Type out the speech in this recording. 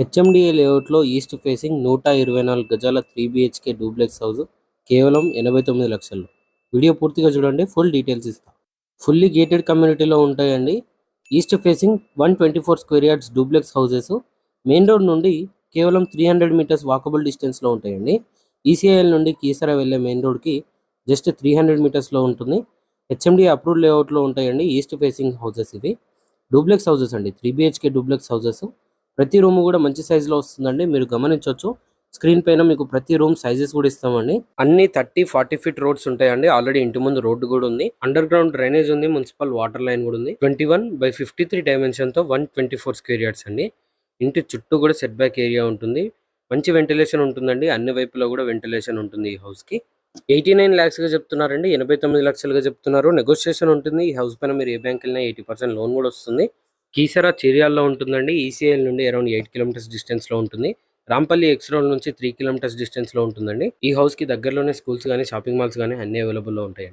HMDA లేఅవుట్లో east facing నూట ఇరవై నాలుగు గజాల త్రీ బిహెచ్కే డూప్లెక్స్ హౌస్ కేవలం ఎనభై తొమ్మిది లక్షలు. వీడియో పూర్తిగా చూడండి ఫుల్ డీటెయిల్స్ ఇస్తాం. ఫుల్లీ గేటెడ్ కమ్యూనిటీలో ఉంటాయండి. East facing one twenty four square yards duplex houses. Main road నుండి కేవలం త్రీ హండ్రెడ్ మీటర్స్ వాకబుల్ డిస్టెన్స్లో ఉంటాయండి. ఈసీఐఎల్ నుండి కీసరా వెళ్ళే మెయిన్ రోడ్కి జస్ట్ త్రీ హండ్రెడ్ మీటర్స్లో ఉంటుంది. హెచ్ఎండి అప్రూవ్డ్ లేఅవుట్లో ఉంటాయండి ఈస్ట్ ఫేసింగ్ హౌసెస్ ఇవి. డూప్లెక్స్ హౌసెస్ అండి త్రీ బిహెచ్కే డూప్లెక్స్ హౌసెస్. ప్రతి రూమ్ కూడా మంచి సైజులో వస్తుందండి. మీరు గమనించవచ్చు. స్క్రీన్ పైన మీకు ప్రతి రూమ్ సైజెస్ కూడా ఇస్తామండి. అన్ని థర్టీ ఫార్టీ ఫీట్ రోడ్స్ ఉంటాయండి. ఆల్రెడీ ఇంటి ముందు రోడ్డు కూడా ఉంది. అండర్ గ్రౌండ్ డ్రైనేజ్ ఉంది. మున్సిపల్ వాటర్ లైన్ కూడా ఉంది. Twenty one by fifty three డైమెన్షన్తో one twenty four square yards అండి. ఇంటి చుట్టూ కూడా సెట్ బ్యాక్ ఏరియా ఉంటుంది. మంచి వెంటిలేషన్ ఉంటుందండి. అన్ని వైపులో కూడా వెంటిలేషన్ ఉంటుంది ఈ హౌస్కి ఎయిటీ నైన్ ల్యాక్స్గా చెప్తున్నారండి. ఎనభై తొమ్మిది లక్షలుగా చెప్తున్నారు. నెగోషియేషన్ ఉంటుంది. ఈ హౌస్ పైన మీరు ఏ బ్యాంక్ వెళ్ళినా ఎయిటీ పర్సెంట్ లోన్ కూడా వస్తుంది. కీసరా చేరియాల్లో ఉంటుందండి. ఈసీఐఎల్ నుండి అరౌండ్ ఎయిట్ కిలోమీటర్స్ డిస్టెన్స్లో ఉంటుంది. రాంపల్లి ఎక్స్ రోడ్ నుంచి త్రీ కిలోమీటర్స్ డిస్టెన్స్లో ఉంటుందండి. ఈ హౌస్కి దగ్గరలోనే స్కూల్స్ కానీ షాపింగ్ మాల్స్ కానీ అన్ని అవైలబుల్లో ఉంటాయి